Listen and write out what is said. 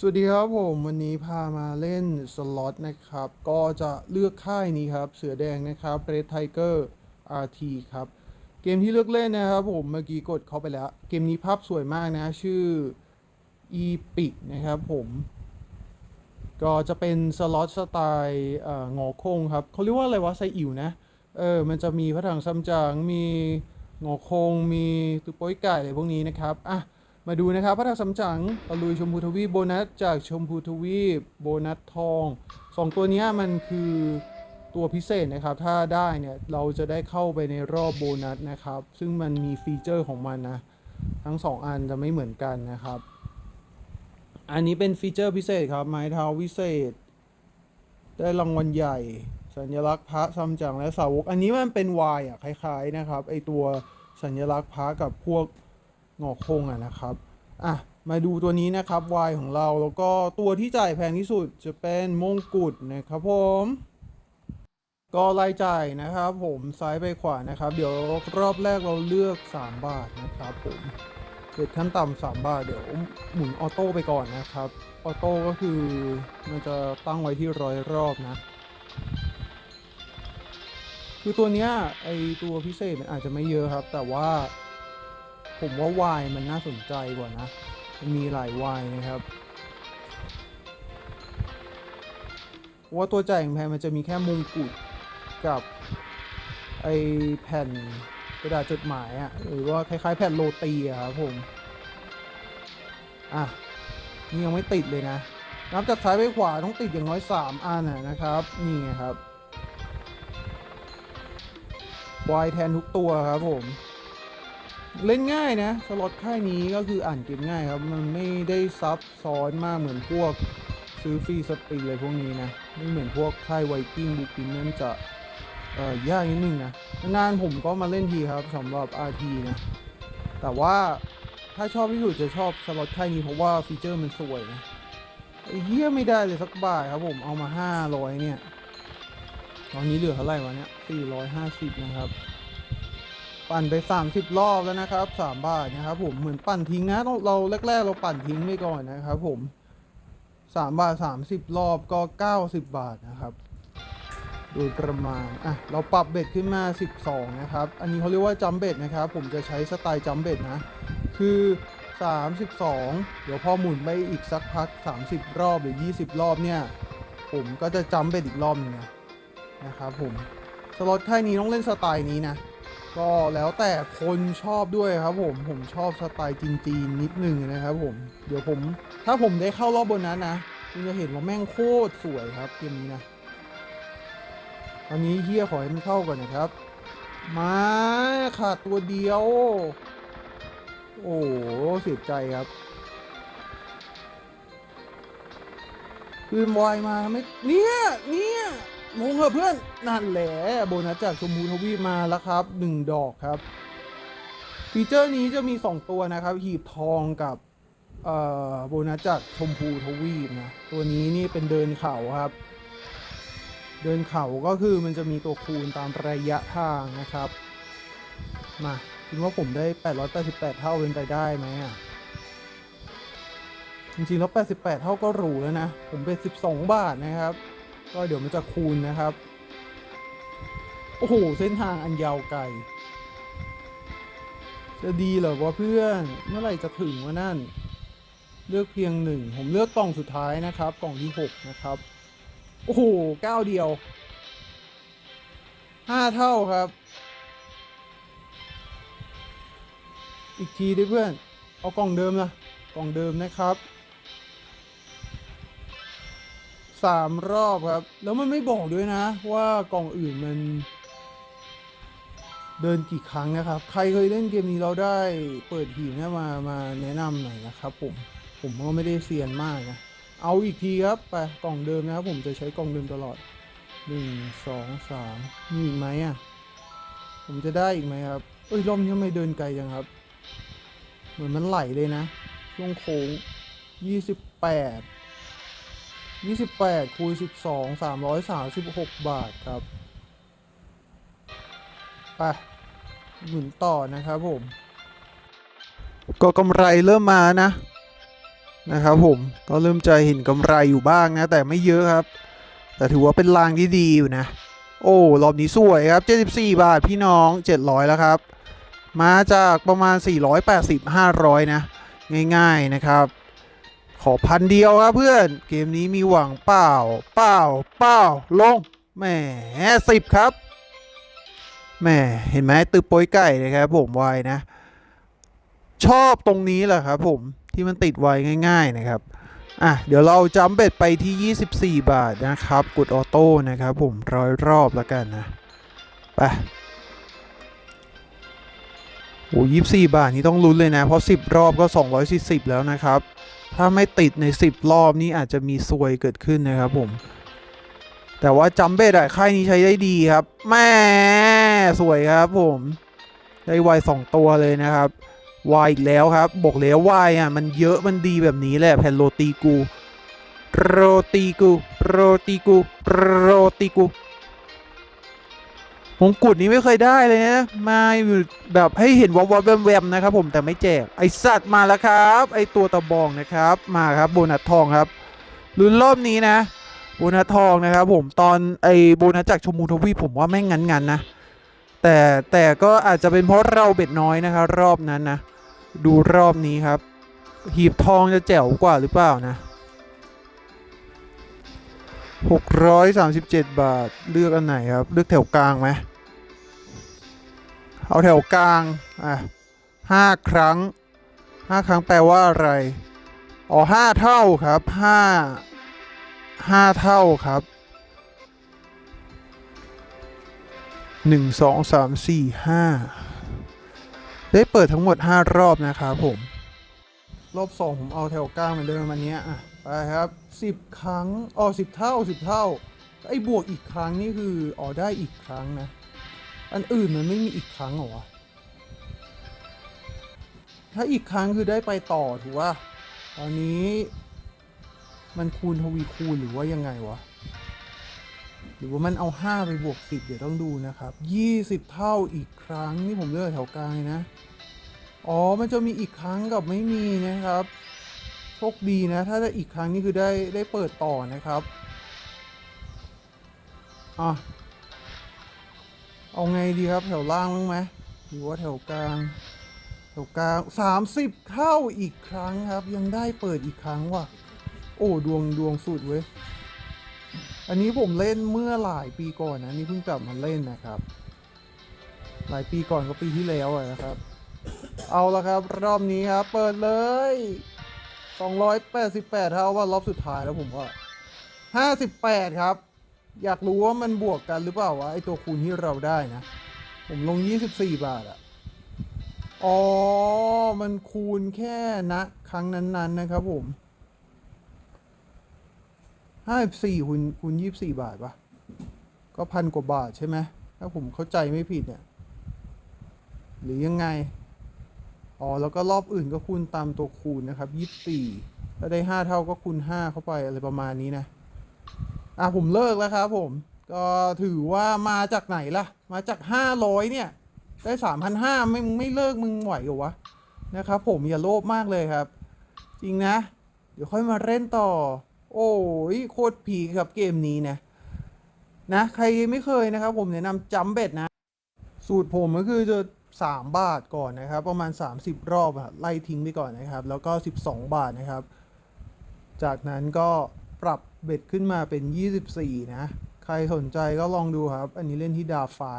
สวัสดีครับผมวันนี้พามาเล่นสล็อตนะครับ ก็จะเลือกค่ายนี้ครับเสือแดงนะครับ Red Tiger RT ครับ เกมที่เลือกเล่นนะครับผมเมื่อกี้กดเข้าไปแล้ว เกมนี้ภาพสวยมากนะ ชื่อ Epic นะครับผม ก็จะเป็นสล็อตสไตล์งอโค้งครับเขาเรียกว่าอะไรวะไซอิ๋วนะเออมันจะมีพระถังซัมจั๋งมีงอโคง มีตุโป้ยไก่อะไรพวกนี้นะครับอะ มาดูนะครับพระถังซัมจั๋งตะลุยชมพูทวีปโบนัสจากชมพูทวีปโบนัสทองสองตัวนี้มันคือตัวพิเศษนะครับ ถ้าได้เนี่ยเราจะได้เข้าไปในรอบโบนัสนะครับ ซึ่งมันมีฟีเจอร์ของมันนะ ทั้งสองอันจะไม่เหมือนกันนะครับ อันนี้เป็นฟีเจอร์พิเศษครับ ไม้เท้าวิเศษ ได้รางวัลใหญ่ สัญลักษณ์พระซัมจั๋งและสาวก อันนี้มันเป็นวายอะคล้ายๆนะครับไอตัวสัญลักษณ์พระกับพวก งอกคงอะนะครับอะมาดูตัวนี้นะครับวายของเราแล้วก็ตัวที่จ่ายแพงที่สุดจะเป็นมงกุฎนะครับผมก็รายจ่ายนะครับ ผมซ้ายไปขวานะครับ เดี๋ยวรอบแรกเราเลือก 3 บาทนะครับผมเด็ดขั้นต่ำ3บาทเดี๋ยวหมุนออโต้ไปก่อนนะครับออโต้ก็คือมันจะตั้งไว้ที่ร้อยรอบนะ คือตัวเนี้ยไอตัวพิเศษมันอาจจะไม่เยอะครับ แต่ว่า ผมว่าวายมันน่าสนใจกว่านะ มีหลายวายนะครับ ว่าตัวจ่ายแพงมันจะมีแค่มงกุฎกับไอแผ่นกระดาษจดหมายอะหรือว่าคล้ายๆ แผ่นโรตีอะครับผม อะ นี่ยังไม่ติดเลยนะ นับจากซ้ายไปขวาต้องติดอย่างน้อย 3 อันนะครับ นี่ครับวายแทนทุกตัวครับผม เล่นง่ายนะ สล็อตค่ายนี้ก็คืออ่านเกมง่ายครับ มันไม่ได้ซับซ้อนมากเหมือนพวกซื้อฟรีสปินเลยพวกนี้นะ ไม่เหมือนพวกค่ายไวกิ้งบูปินนั่นจะเอ่อยากนิดนึงนะ นานๆผมก็มาเล่นทีครับสำหรับ RT นะ แต่ว่าถ้าชอบที่สุดจะชอบสล็อตค่ายนี้เพราะว่าฟีเจอร์มันสวยนะเหี้ยไม่ได้เลยสักบาทครับผมเอามา 500 เนี่ย ตอนนี้เหลือเท่าไหร่วะเนี่ย450 นะครับ ปั่นไป 30 รอบแล้วนะครับ3บาทนะครับผมเหมือนปั่นทิ้งนะเราแรกๆ เราปั่นทิ้งไปก่อนนะครับผม3บาท 30 รอบก็ 90 บาทนะครับโดยประมาณอะเราปรับเบ็ดขึ้นมา 12 นะครับ อันนี้เขาเรียกว่าจัมเบ็ดนะครับ ผมจะใช้สไตล์จัมเบ็ดนะ คือ 32 เดี๋ยวพอหมุนไปอีกสักพัก 30 รอบหรือ 20 รอบเนี่ย ผมก็จะจัมเบ็ดอีกรอบหนึงนะนะครับผม สล็อตค่ายนี้ต้องเล่นสไตล์นี้นะ ก็แล้วแต่คนชอบด้วยครับผมผมชอบสไตล์จีนๆนิดนึงนะครับผมเดี๋ยวผมถ้าผมได้เข้ารอบบนนั้นนะคุณจะเห็นว่าแม่งโคตรสวยครับเกมนี้นะตอนนี้เฮียขอให้มันเข้าก่อนนะครับ มาขาดตัวเดียว โอ้เสียใจครับคืนวายมาไม่เนี่ยเนี่ย มงเหอะเพื่อน นั่นแหละโบนัสจากชมพูทวีปมาแล้วครับหนึ่งดอกครับฟีเจอร์นี้จะมี 2 ตัวนะครับ หีบทองกับโบนัสจากชมพูทวีปนะ ตัวนี้นี่เป็นเดินเขาครับ เดินเขาก็คือมันจะมีตัวคูณตามระยะทางนะครับ มาคิดว่าผมได้ 888 เท่าเป็นไปได้ไหมอะ จริงๆแล้ว 88 เท่าก็หรูแล้วนะ ผมเป็น 12 บาทนะครับ ก็เดี๋ยวมันจะคูณนะครับ โอ้โห เส้นทางอันยาวไกล จะดีเหรอวะเพื่อน เมื่อไหร่จะถึงวะนั่น เลือกเพียงหนึ่ง ผมเลือกกล่องสุดท้ายนะครับ กล่องที่6นะครับ โอ้โหเก้าเดียว5เท่าครับ อีกทีดิเพื่อน เอากล่องเดิมนะ กล่องเดิมนะครับ สามรอบครับ แล้วมันไม่บอกด้วยนะ ว่ากล่องอื่นมัน เดินกี่ครั้งนะครับ ใครเคยเล่นเกมนี้เราได้เปิดหีบนี่ยมามาแนะนำหน่อยนะครับผมผมก็ไม่ได้เซียนมากนะเอาอีกทีครับไปกล่องเดิมนะครับ ผมจะใช้กล่องเดิมตลอดหนึ่งสองสามมีอีกไหมอะผมจะได้อีกไหมครับเอ้ยรอบนี้ทำไมเดินไกลจังครับ เหมือนมันไหลเลยนะช่วงโค้งยี่สิบแปด 28คูณ12 336 บาทครับ ไปหมุนต่อนะครับผม ก็กำไรเริ่มมานะ นะครับผม ก็เริ่มจะเห็นกำไรอยู่บ้างนะ แต่ไม่เยอะครับ แต่ถือว่าเป็นรางที่ดีอยู่นะ โอ้ รอบนี้สวยครับ 74 บาทพี่น้อง 700 แล้วครับ มาจากประมาณ 480 500 นะ ง่ายๆนะครับ อพันเดียวครับเพื่อน เกมนี้มีหวังเปล่า เปล่า เปล่า ลง แหมสิบครับ แหมเห็นไหมตึกโป้ยไก่นะครับผมไวนะ ชอบตรงนี้แหละครับผมที่มันติดไวง่าย ๆนะครับ อะ เดี๋ยวเราจำเบ็ดไปที่ 24 บาทนะครับ กดออโต้นะครับผมร้อยรอบแล้วกันนะ ไป โอ้ยี่สี่บาทนี่ต้องลุ้นเลยนะ เพราะ 10 รอบก็ 240 แล้วนะครับ ถ้าไม่ติดใน 10 รอบนี่อาจจะมีซวยเกิดขึ้นนะครับผม แต่ว่าจำเบ็ดอะค่ายนี้ใช้ได้ดีครับแม่สวยครับผม ได้วายสองตัวเลยนะครับวายอีกแล้วครับ บอกแล้ววายอะมันเยอะมันดีแบบนี้แหละแผ่นโรตีกูโรตีกูโรตีกูโรตีกู มงกุฎนี้ไม่เคยได้เลยนะ มาอยู่แบบให้เห็นวอลวลแวมๆนะครับผมแต่ไม่แจก ไอสัตว์มาแล้วครับ ไอตัวตะบองนะครับ มาครับโบนัสทองครับลุ้นรอบนี้นะโบนัสทองนะครับผมตอนไอโบนัสจากชมพูทวีผมว่าแม่งงันๆนะ แต่แต่ก็อาจจะเป็นเพราะเราเบ็ดน้อยนะครับรอบนั้นนะ ดูรอบนี้ครับ หีบทองจะแจ๋วกว่าหรือเปล่านะ 637 บาทเลือกอันไหนครับ เลือกแถวกลางไหมเอาแถวกลางอะห้าครั้งห้าครั้งแปลว่าอะไรอ๋อห้าเท่าครับห้าห้าเท่าครับหนึ่งสองสามสี่ห้าได้เปิดทั้งหมด5รอบนะครับผม รอบ2ผมเอาแถวกลางเหมือนเดิมอันเนี้ยอะ ไปครับ10ครั้งอ๋อ10เท่า10เท่า ไอ้บวกอีกครั้งนี่คืออ๋อได้อีกครั้งนะ อันอื่นมันไม่มีอีกครั้งเหรอวะ ถ้าอีกครั้งคือได้ไปต่อถูกป่ะตอนนี้ มันคูณทวีคูณหรือว่ายังไงวะ หรือว่ามันเอา 5 ไปบวก 10 เดี๋ยวต้องดูนะครับ 20 เท่าอีกครั้งนี่ผมเลือกแถวกลางนะ อ๋อ มันจะมีอีกครั้งกับไม่มีนะครับ โชคดีนะ ถ้าได้อีกครั้งนี่คือได้ได้เปิดต่อนะครับอะเอาไงดีครับแถวล่างมั้งไหมหรือว่าแถวกลางแถวกลาง30เท่าอีกครั้งครับ ยังได้เปิดอีกครั้งว่ะ โอ้ดวงดวงสุดเว้ยอันนี้ผมเล่นเมื่อหลายปีก่อนนะนี่เพิ่งกลับมาเล่นนะครับ หลายปีก่อนก็ปีที่แล้วนะครับ เอาละครับ รอบนี้ครับ เปิดเลย 288เท่าว่ารอบสุดท้ายแล้วผมว่า58ครับ อยากรู้ว่ามันบวกกันหรือเปล่าวะไอตัวคูณที่เราได้นะ ผมลง24บาทอะอ๋อ มันคูณแค่ณครั้งนั้นๆนะครับผมห้าสี่คูณคูณยี่สี่บาทปะก็พันกว่าบาทใช่ไหมถ้าผมเข้าใจไม่ผิดเนี่ย หรือยังไง อ๋อ แล้วก็รอบอื่นก็คูณตามตัวคูณนะครับยี่สี่ถ้าได้ห้าเท่าก็คูณห้าเข้าไปอะไรประมาณนี้นะ อะผมเลิกแล้วครับผม ก็ถือว่ามาจากไหนล่ะ มาจากห้าร้อยเนี่ย ได้สามพันห้าไม่มึงไม่เลิกมึงไหวเหรอวะ นะครับผมอย่าโลภมากเลยครับ จริงนะ เดี๋ยวค่อยมาเล่นต่อ โอ้ยโคตรผีครับเกมนี้นะ นะ ใครไม่เคยนะครับผมแนะนำจัมเบ็ดนะ สูตรผมก็คือจะ 3 บาทก่อนนะครับ ประมาณ 30 รอบอะไล่ทิ้งไปก่อนนะครับ แล้วก็ 12 บาทนะครับ จากนั้นก็ปรับเบ็ดขึ้นมาเป็น 24 นะ ใครสนใจก็ลองดูครับ อันนี้เล่นที่ดาฟาน